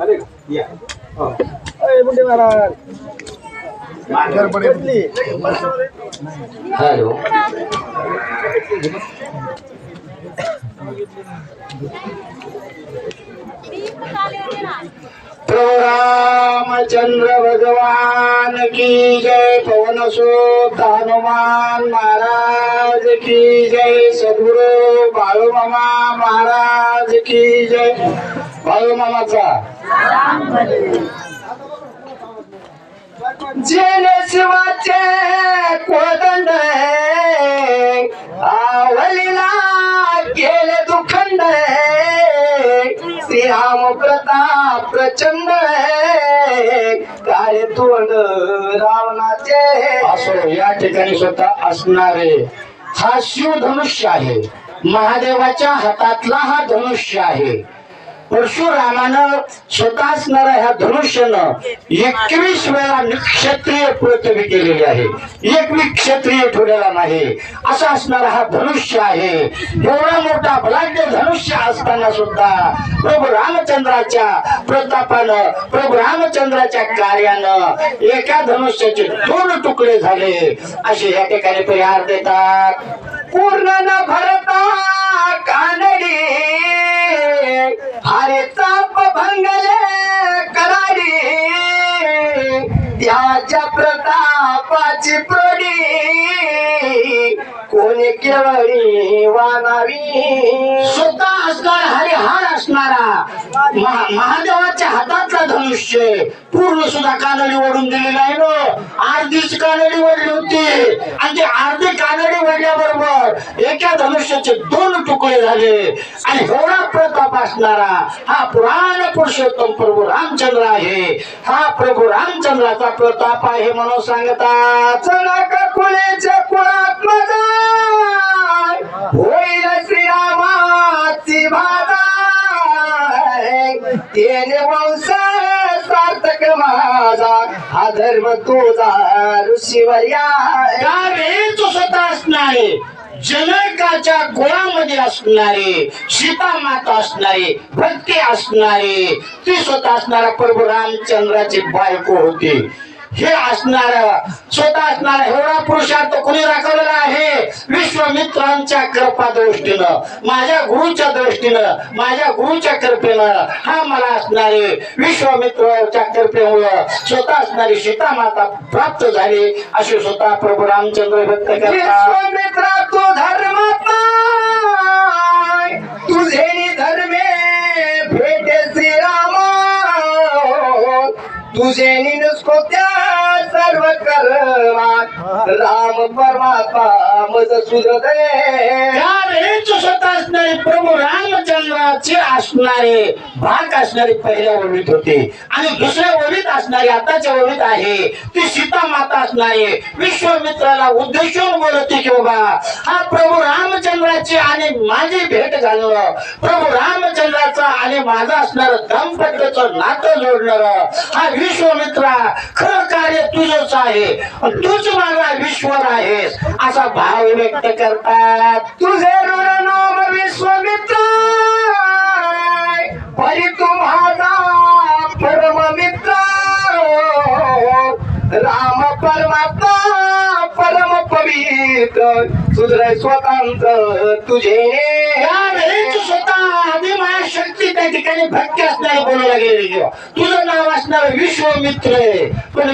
आले का? या. हो. हॅलो. प्रभु रामचंद्र भगवान की जय पवन सुत हनुमान महाराज की जय सद्गुरु बाळूमामा महाराज की जय. बाळूमामाचा जेने शिवाचे कोदंड आवलीला गेले दुखंड श्रीराम प्रताप प्रचंड काय तोंड रावणाचे. असो या ठिकाणी स्वतः असणारे हा शिवधनुष्य आहे. महादेवाच्या हातातला हा धनुष्य आहे. परशुरामानं स्वतः असणाऱ्या ह्या धनुष्यानं एकवीस वेळा क्षत्रिय पृथ्वी केलेली आहे. एकवी क्षत्रिय ठेवलेला नाही. असा असणारा हा धनुष्य आहे. एवढा मोठा बलाढ्य धनुष्य असताना सुद्धा प्रभू रामचंद्राच्या प्रतापानं प्रभू रामचंद्राच्या कार्यानं एका धनुष्याचे दोन तुकडे झाले. असे या ठिकाणी परिहार देतात. त्याच्या प्रतापाची प्रडी. कोणी केळी वानावी स्वतः असणार हरिहार असणारा महा- महादेवाच्या हातातला धनुष्य पूर्ण सुद्धा कानडी ओढून दिलेला आहे ना. अर्धीच कानडी ओढली होती. आणि ती अर्धी कानडी ओढल्याबरोबर एका धनुष्याचे दोन झाले. आणि एवढा प्रताप असणारा हा पुराण पुरुषोत्तम प्रभू रामचंद्र आहे. हा प्रभू रामचंद्राचा प्रताप आहे म्हणून सांगतात चला का कुळेच्या कुळात होईल श्रीरामाची बाधा तेने वंश सार्थक माझा. हा धर्म तुझा ऋषीवर्या तो स्वतः असणारे जनकाच्या गोळा असणारे सीता माता असणारे भक्ती असणारे ती स्वतः असणारा प्रभू रामचंद्राची बायको होती. हे असणार स्वतः असणार एवढा पुरुषार्थ कोणी दाखवलेला आहे? विश्वमित्रांच्या कृपा दृष्टीनं माझ्या गुरुच्या दृष्टीनं माझ्या गुरुच्या कृपेनं हा मला असणारे विश्वामित्राच्या कृपेमुळं स्वतः असणारी सीता माता प्राप्त झाली अशी स्वतः प्रभू रामचंद्र व्यक्त करतात. धर्म तुझे नुसको त्या सर्व कर्मा राम परमात्मा मज सुधरे स्वतःच नाही प्रभू राम रामचंद्राचे असणारे भाग असणारे पहिल्या ओळीत होते. आणि दुसऱ्या ओळीत असणारी आताच्या ओळीत आहे. ती सीता माता असणारे विश्वमित्राला उद्देशून बोलते की बाबा हा प्रभू रामचंद्राची आणि माझी भेट घालणं प्रभू रामचंद्राचा आणि माझा असणार दाम्पत्याचं नातं जोडणार. हा विश्वमित्रा खरं कार्य तुझंच आहे. तूच माझा विश्वर आहेस. असा भाव व्यक्त करतात. तुझे ऋण नोम विश्वमित्र. राम परमात्मा परम पवित्र. सुधर स्वतंत्र तुझे. स्वतः शक्ती त्या ठिकाणी भक्ती असणारी बोलायला किंवा तुझं नाव असणार विश्वमित्र आहे. पण